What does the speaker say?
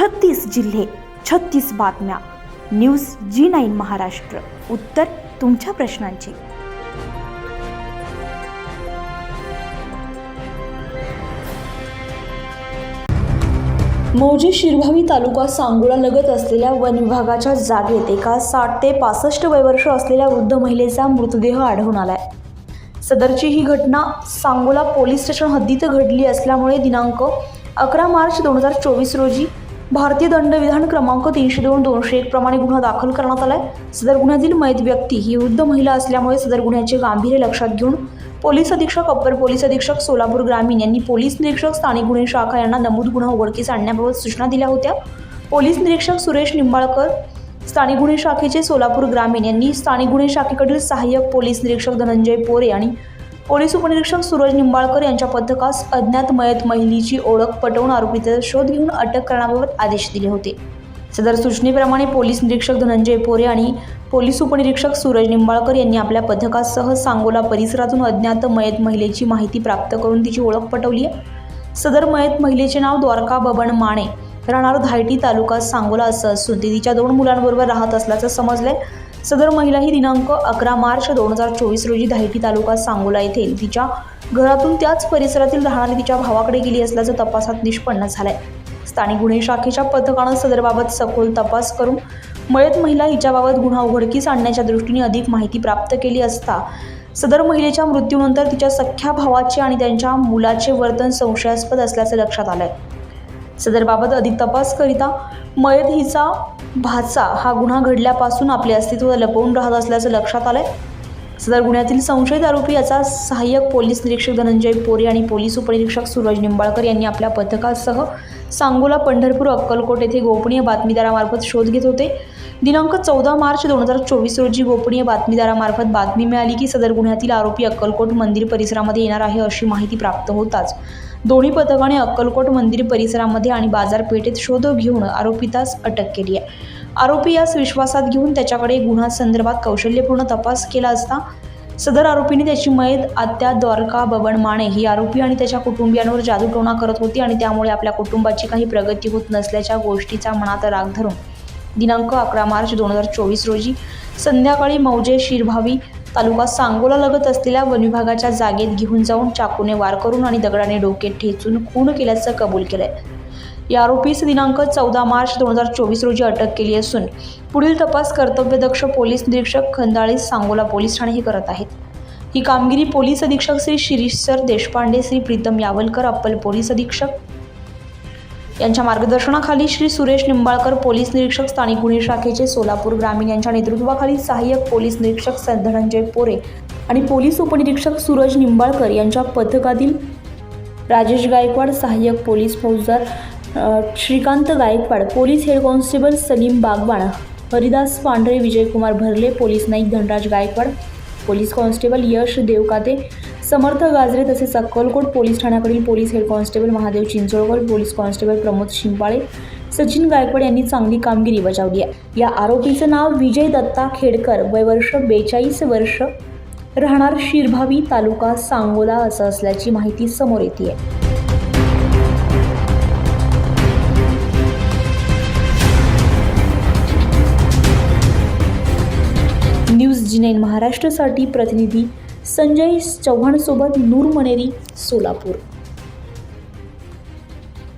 छत्तीस जिल्हे छत्तीस बातम्या. News G nine Maharashtra. उत्तर तुमच्या प्रश्नांची. मौजे शिरभावी तालुका सांगोला लगत असलेल्या वन विभागाच्या जागेत एका साठ ते पासष्ट वयवर्ष असलेल्या वृद्ध महिलेचा मृतदेह आढळून आलाय. सदरची ही घटना सांगोला पोलीस स्टेशन हद्दीत घडली असल्यामुळे दिनांक अकरा मार्च दोन हजार चोवीस रोजी भारतीय दंडविधान क्रमांक तीनशे दोन दोनशे एक प्रमाणे गुन्हा दाखल करण्यात आलाय. सदर गुन्ह्यातील मयत व्यक्ती ही वृद्ध महिला असल्यामुळे सदर गुन्ह्याचे गांभीर्य लक्षात घेऊन पोलीस अधीक्षक अप्पर पोलीस अधीक्षक सोलापूर ग्रामीण यांनी पोलीस निरीक्षक स्थानिक गुन्हे शाखा यांना नमूद गुन्हा उघडकीस आणण्याबाबत सूचना दिल्या होत्या. पोलीस निरीक्षक सुरेश निंबाळकर स्थानिक गुन्हे शाखेचे सोलापूर ग्रामीण यांनी स्थानिक गुन्हे शाखेकडील सहाय्यक पोलीस निरीक्षक धनंजय पोरे आणि पोलीस उपनिरीक्षक सूरज निंबाळकर यांच्या पथकास अज्ञात मयत महिलेची ओळख पटवून आरोपीचा शोध घेऊन अटक करण्याबाबत आदेश दिले होते. सदर सूचनेप्रमाणे पोलीस निरीक्षक धनंजय पोरे आणि पोलीस उपनिरीक्षक सूरज निंबाळकर यांनी आपल्या पथकासह सांगोला परिसरातून अज्ञात मयत महिलेची माहिती प्राप्त करून तिची ओळख पटवली आहे. सदर मयत महिलेचे नाव द्वारका बबन माने. राहणार धायटी तालुका सांगोला असं असून ती तिच्या दोन मुलांबरोबर राहत असल्याचं समजलंय. सदर महिला ही दिनांक अकरा मार्च दोन हजार चोवीस रोजी धायटी तालुका सांगोला येथे तिच्या घरातून त्याच परिसरातील राहणारी तिच्या भावाकडे गेली असल्याचं तपासात निष्पन्न झालंय. स्थानिक गुन्हे शाखेच्या पथकानं सदरबाबत सखोल तपास करून मयत महिला हिच्याबाबत गुन्हा उघडकीस आणण्याच्या दृष्टीने अधिक माहिती प्राप्त केली असता सदर महिलेच्या मृत्यूनंतर तिच्या सख्ख्या भावाचे आणि त्यांच्या मुलाचे वर्तन संशयास्पद असल्याचं लक्षात आलंय. सदरबाबत अधिक तपास करिता मयत हिचा भाचा हा गुन्हा घडल्यापासून आपले अस्तित्व लपवून राहत असल्याचं लक्षात आलंय. सदर गुन्ह्यातील संशयित आरोपी याचा सहाय्यक पोलीस निरीक्षक धनंजय पोरे आणि पोलीस उपनिरीक्षक सूरज निंबाळकर यांनी आपल्या पथकासह सांगोला पंढरपूर अक्कलकोट येथे गोपनीय बातमीदारामार्फत शोध घेत होते. दिनांक चौदा मार्च दोन हजार चोवीस रोजी गोपनीय बातमीदारामार्फत बातमी मिळाली की सदर गुन्ह्यातील आरोपी अक्कलकोट मंदिर परिसरामध्ये येणार आहे अशी माहिती प्राप्त होताच. दोन्ही पथकाने अक्कलकोट मंदिर परिसरामध्ये आणि बाजारपेठेत शोध घेऊन आरोपीतास अटक केली आहे. आरोपी यास विश्वासात घेऊन त्याच्याकडे गुन्हा संदर्भात कौशल्यपूर्ण तपास केला असता सदर आरोपीने त्याची मयत आत्या द्वारका बबन माने ही आरोपी आणि त्याच्या कुटुंबियांवर जादूटोणा करत होती आणि त्यामुळे आपल्या कुटुंबाची काही प्रगती होत नसल्याच्या गोष्टीचा मनात राग धरून दिनांक अकरा मार्च दोन हजार चोवीस रोजी संध्याकाळी मौजे शिरभावी तालुका सांगोला लगत असलेल्या वन विभागाच्या जागेत घेऊन जाऊन चाकूने वार करून आणि दगडाने डोके ठेचून खून केल्याचं कबूल केलंय. या आरोपीस दिनांक चौदा मार्च दोन हजार चोवीस रोजी अटक केली असून पुढील तपास कर्तव्यदक्ष पोलीस निरीक्षक खंदाळी सांगोला पोलीस ठाणे हे करत आहेत. ही कामगिरी पोलीस अधीक्षक श्री शिरीषसर देशपांडे श्री प्रीतम यावलकर अप्पल पोलीस अधीक्षक यांच्या मार्गदर्शनाखाली श्री सुरेश निंबाळकर पोलीस निरीक्षक स्थानिक गुन्हे शाखेचे सोलापूर ग्रामीण यांच्या नेतृत्वाखाली सहाय्यक पोलीस निरीक्षक धनंजय पोरे आणि पोलीस उपनिरीक्षक सूरज निंबाळकर यांच्या पथकातील राजेश गायकवाड सहाय्यक पोलीस फौजदार Shrikant Gaikwad police head constable Salim Bagwan Haridas Pandhare Vijaykumar Bharle police Naik Dhanraj Gaikwad police constable Yash Devkate Samarth Gajre तसेच Akkalkot police ठाण्याकडील police head constable Mahadev Chincholkar police constable Pramod Shimpale Sachin Gaikwad यांनी चांगली कामगिरी बजावली आहे. या आरोपीचं नाव विजय दत्ता खेडकर वय वर्ष बेचाळीस वर्ष राहणार शिरभावी तालुका सांगोला असं असल्याची माहिती समोर येते आहे न्यूज नाईन महाराष्ट्रासाठी प्रतिनिधी संजय चव्हाणसोबत नूर मनेरी सोलापूर.